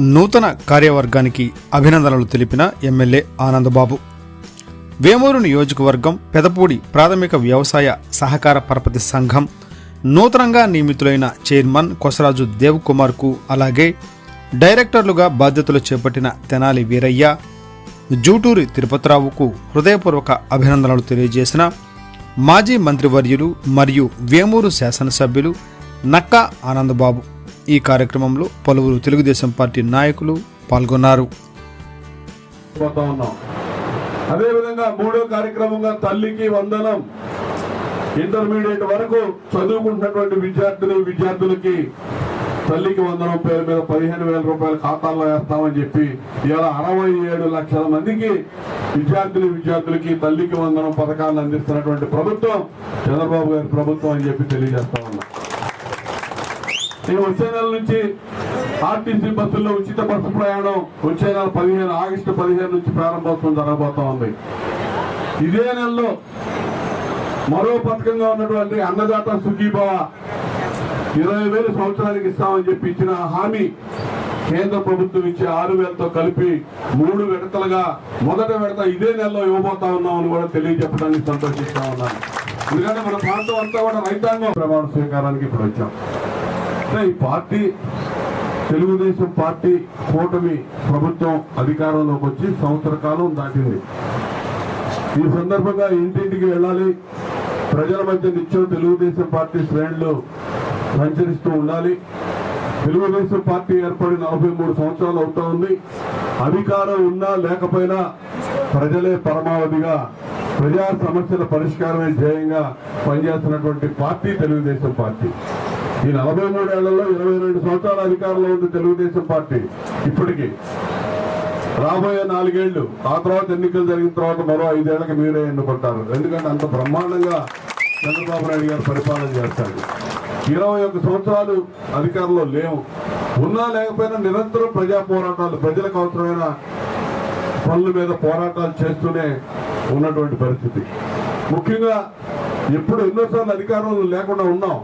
నూతన కార్యవర్గానికి అభినందనలు తెలిపిన ఎమ్మెల్యే ఆనందబాబు. వేమూరు నియోజకవర్గం పెదపూడి ప్రాథమిక వ్యవసాయ సహకార పరపతి సంఘం నూతనంగా నియమితులైన చైర్మన్ కొసరాజు దేవ్ కుమార్కు అలాగే డైరెక్టర్లుగా బాధ్యతలు చేపట్టిన తెనాలి వీరయ్య జూటూరి తిరుపతిరావుకు హృదయపూర్వక అభినందనలు తెలియజేసిన మాజీ మంత్రివర్యులు మరియు వేమూరు శాసనసభ్యులు నక్కా ఆనందబాబు. ఈ కార్యక్రమంలో పలువురు తెలుగుదేశం పార్టీ నాయకులు పాల్గొన్నారు. ఉన్నాం. అదేవిధంగా మూడో కార్యక్రమంగా తల్లికి వందనం. ఇంటర్మీడియట్ వరకు చదువుకుంటున్నటువంటి విద్యార్థులు విద్యార్థులకి తల్లికి వందనం పేరు మీద పదిహేను వేల రూపాయల ఖాతాల్లో వేస్తామని చెప్పి ఇలా అరవై ఏడు లక్షల మందికి విద్యార్థులు విద్యార్థులకి తల్లికి వందనం పథకాలను అందిస్తున్నటువంటి ప్రభుత్వం చంద్రబాబు గారి ప్రభుత్వం అని చెప్పి తెలియజేస్తా ఉన్నాం. ఈ వచ్చే నెల నుంచి ఆర్టీసీ బస్సుల్లో ఉచిత బస్సు ప్రయాణం వచ్చే నెల పదిహేను ఆగస్టు పదిహేను నుంచి ప్రారంభోత్సవం జరగబోతా ఉంది. ఇదే నెలలో మరో పథకంగా ఉన్నటువంటి అన్నదాత సుఖీభవ ఇరవై వేలు సంవత్సరానికి ఇస్తామని చెప్పి ఇచ్చిన హామీ కేంద్ర ప్రభుత్వం ఇచ్చే ఆరు వేలతో కలిపి మూడు విడతలుగా మొదట విడత ఇదే నెలలో ఇవ్వబోతా ఉన్నామని కూడా తెలియజెప్పడానికి సంతోషిస్తా ఉన్నాను. ఎందుకంటే మన ప్రాంతం అంతా కూడా రైతాంగం. ప్రమాణ స్వీకారానికి ఇప్పుడు వచ్చాం. అంటే ఈ పార్టీ తెలుగుదేశం పార్టీ కూటమి ప్రభుత్వం అధికారంలోకి వచ్చి సంవత్సర కాలం దాటింది. ఈ సందర్భంగా ఇంటింటికి వెళ్ళాలి. ప్రజల మధ్య నిత్యం తెలుగుదేశం పార్టీ శ్రేణులు సంచరిస్తూ ఉండాలి. తెలుగుదేశం పార్టీ ఏర్పడి నలభై మూడు సంవత్సరాలు అవుతా ఉంది. అధికారం ఉన్నా లేకపోయినా ప్రజలే పరమావధిగా ప్రజా సమస్యల పరిష్కారమే ధ్యేయంగా పనిచేస్తున్నటువంటి పార్టీ తెలుగుదేశం పార్టీ. ఈ నలభై మూడేళ్ళలో ఇరవై రెండు సంవత్సరాల అధికారంలో ఉంది తెలుగుదేశం పార్టీ. ఇప్పటికీ రాబోయే నాలుగేళ్ళు ఆ తర్వాత ఎన్నికలు జరిగిన తర్వాత మరో ఐదేళ్ళకు మీరే ఎన్నుకుంటారు. ఎందుకంటే అంత బ్రహ్మాండంగా చంద్రబాబు నాయుడు గారు పరిపాలన చేస్తారు. ఇరవై ఒక్క సంవత్సరాలు అధికారంలో లేవు. ఉన్నా లేకపోయినా నిరంతరం ప్రజా పోరాటాలు ప్రజలకు అవసరమైన పనుల మీద పోరాటాలు చేస్తూనే ఉన్నటువంటి పరిస్థితి. ముఖ్యంగా ఎప్పుడు ఎన్నోసార్లు అధికారంలో లేకుండా ఉన్నాం.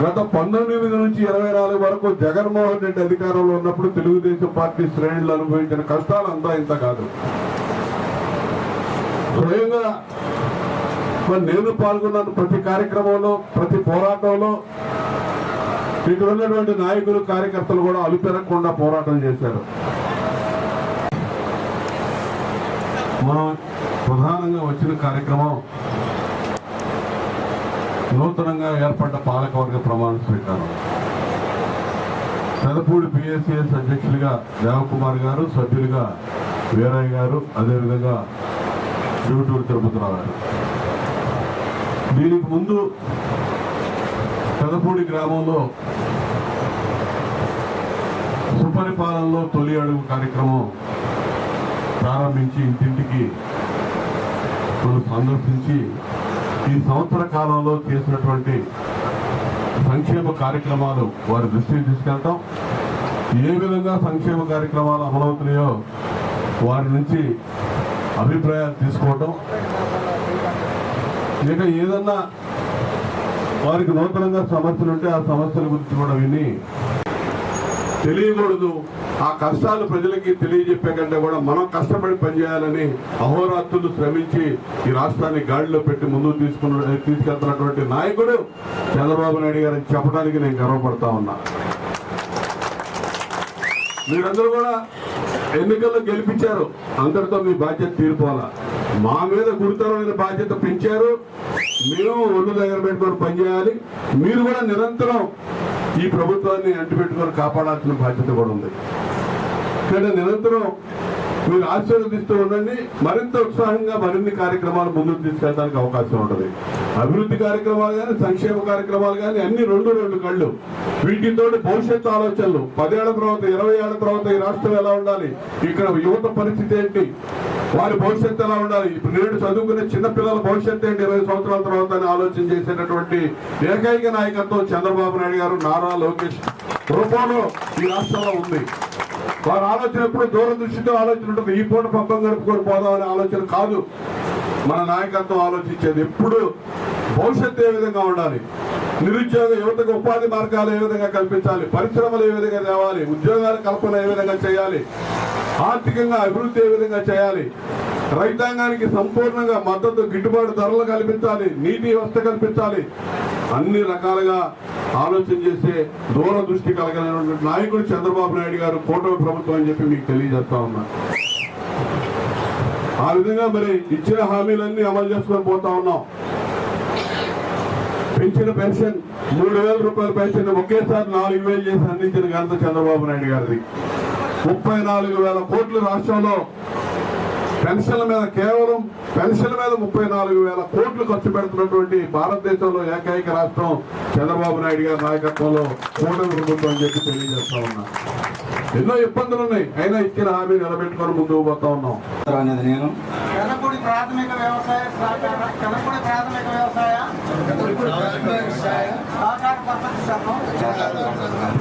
గత పంతొమ్మిది నుంచి ఇరవై నాలుగు వరకు జగన్మోహన్ రెడ్డి అధికారంలో ఉన్నప్పుడు తెలుగుదేశం పార్టీ శ్రేణులు అనుభవించిన కష్టాలు అంతా ఇంత కాదు. స్వయంగా మరి నేను పాల్గొన్నాను ప్రతి కార్యక్రమంలో ప్రతి పోరాటంలో. ఇక్కడ ఉన్నటువంటి నాయకులు కార్యకర్తలు కూడా అలుపెరగకుండా పోరాటం చేశారు. మనం ప్రధానంగా వచ్చిన కార్యక్రమం నూతనంగా ఏర్పడ్డ పాలకవర్గ ప్రమాణ స్వీకారం. పెదపూడి పిఎస్సిఎస్ అధ్యక్షులుగా దేవకుమార్ గారు సభ్యులుగా వీరయ్య గారు అదేవిధంగా డ్యూటూరు తిరుపతిరావు గారు. దీనికి ముందు పెదపూడి గ్రామంలో సుపరిపాలనలో తొలి అడుగు కార్యక్రమం ప్రారంభించి ఇంటింటికి మనం సందర్శించి ఈ సంవత్సర కాలంలో చేసినటువంటి సంక్షేమ కార్యక్రమాలు వారి దృష్టికి తీసుకెళ్తాం. ఏ విధంగా సంక్షేమ కార్యక్రమాలు అమలవుతున్నాయో వారి నుంచి అభిప్రాయాలు తీసుకోవటం. ఇక ఏదన్నా వారికి నూతనంగా సమస్యలు ఉంటే ఆ సమస్యల గురించి కూడా విని తెలియకూడదు. ఆ కష్టాలు ప్రజలకి తెలియజెప్పే కంటే కూడా మనం కష్టపడి పనిచేయాలని అహోరాత్రులు శ్రమించి ఈ రాష్ట్రాన్ని గాడిలో పెట్టి ముందుకు తీసుకున్న తీసుకెళ్తున్నటువంటి నాయకుడు చంద్రబాబు నాయుడు గారని చెప్పడానికి నేను గర్వపడతా ఉన్నా. మీరందరూ కూడా ఎన్నికల్లో గెలిపించారు. అందరితో మీ బాధ్యత తీరిపోవాలా? మా మీద గురుతరమైన బాధ్యత పెంచారు. మేము ఒళ్ళు దగ్గర పెట్టుకొని పనిచేయాలి. మీరు కూడా నిరంతరం ఈ ప్రభుత్వాన్ని అంటిపెట్టుకొని కాపాడాల్సిన బాధ్యత కూడా ఉంది. కానీ నిరంతరం మీరు ఆశీర్వదిస్తూ ఉండండి. మరింత ఉత్సాహంగా మరిన్ని కార్యక్రమాలు ముందుకు తీసుకెళ్ళడానికి అవకాశం ఉంటుంది. అభివృద్ధి కార్యక్రమాలు కానీ సంక్షేమ కార్యక్రమాలు కానీ అన్ని రెండు రెండు కళ్ళు. వీటితో భవిష్యత్తు ఆలోచనలు. పదేళ్ళ తర్వాత ఇరవై ఏళ్ళ తర్వాత ఈ రాష్ట్రం ఎలా ఉండాలి? ఇక్కడ యువత పరిస్థితి ఏంటి? వారి భవిష్యత్తు ఎలా ఉండాలి? ఇప్పుడు నేడు చదువుకునే చిన్నపిల్లల భవిష్యత్తు ఏంటి? ఇరవై సంవత్సరాల తర్వాత అని ఆలోచన చేసేటటువంటి ఏకైక నాయకత్వం చంద్రబాబు నాయుడు గారు నారా లోకేష్. రూపంలో ఈ రాష్ట్రంలో ఉంది. వారి ఆలోచన ఎప్పుడు దూరదృష్టితో ఆలోచన ఉంటుంది. ఈ పూట పక్కన గడుపుకొని పోదామనే ఆలోచన కాదు. మన నాయకత్వం ఆలోచించేది ఎప్పుడు భవిష్యత్తు ఏ విధంగా ఉండాలి? నిరుద్యోగ యువతకు ఉపాధి మార్గాలు ఏ విధంగా కల్పించాలి? పరిశ్రమలు ఏ విధంగా తేవాలి? ఉద్యోగాల కల్పన ఏ విధంగా చేయాలి? ఆర్థికంగా అభివృద్ధి ఏ విధంగా చేయాలి? రైతాంగానికి సంపూర్ణంగా మద్దతు గిట్టుబాటు ధరలు కల్పించాలి నీటి వ్యవస్థ కల్పించాలి. అన్ని రకాలుగా ఆలోచన చేసే దూరదృష్టి కలిగినటువంటి నాయకుడు చంద్రబాబు నాయుడు గారు కూటమి ప్రభుత్వం అని చెప్పి మీకు తెలియజేస్తా ఉన్నా. ఆ విధంగా మరి ఇచ్చిన హామీలన్నీ అమలు చేసుకొని పోతా ఉన్నాం. పెంచిన పెన్షన్ మూడు వేల రూపాయల పెన్షన్ ఒకేసారి నాలుగు వేలు చేసి అందించిన ఘనత చంద్రబాబు నాయుడు గారిది. ముప్పై నాలుగు వేల కోట్లు రాష్ట్రంలో పెన్షన్ల మీద కేవలం పెన్షన్ మీద ముప్పై నాలుగు వేల కోట్లు ఖర్చు పెడుతున్నటువంటి భారతదేశంలో ఏకైక రాష్ట్రం చంద్రబాబు నాయుడు గారి నాయకత్వంలో కూటమి ప్రభుత్వం అని చెప్పి తెలియజేస్తా ఉన్నా. ఎన్నో ఇబ్బందులు ఉన్నాయి. అయినా ఇచ్చిన హామీ నిలబెట్టుకొని ముందుకు పోతా ఉన్నాం. అనేది నేను. కనపూడి ప్రాథమిక వ్యవసాయ ప్రాథమిక వ్యవసాయ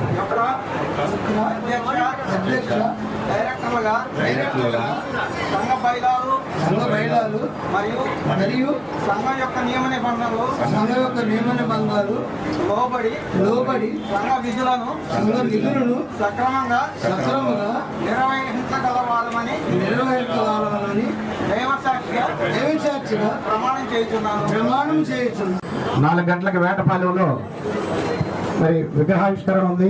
సహకార సంఘం సంఘ మరియు మరియు సంఘం యొక్క నియమ నిబంధనలు సంఘ యొక్క నియమ నిబంధనలు లోబడి లోబడి సంఘ విధులను సంఘ నిధులను సక్రమంగా సక్రమంగా నిర్వహించగలవాలని నిర్వహించాలని దైవసాక్షిగా దైవసాక్షిగా ప్రమాణం ప్రమాణం చేయుచున్నాను. నాలుగు గంటలకు వేటపాలెంలో మరి విగ్రహావిష్కరణ ఉంది.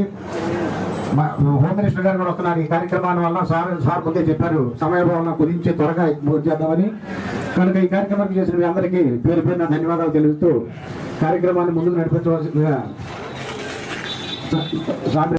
హోమ్ మినిస్టర్ గారు కూడా వస్తున్నారు. ఈ కార్యక్రమాన్ని వల్ల సార్ సార్ ముందే చెప్పారు. సమయభావన గురించి త్వరగా పూర్తి చేద్దామని. కనుక ఈ కార్యక్రమానికి చేసిన మీ అందరికీ పేరు పేరున ధన్యవాదాలు తెలుస్తూ కార్యక్రమాన్ని ముందుకు నడిపించవలసిందిగా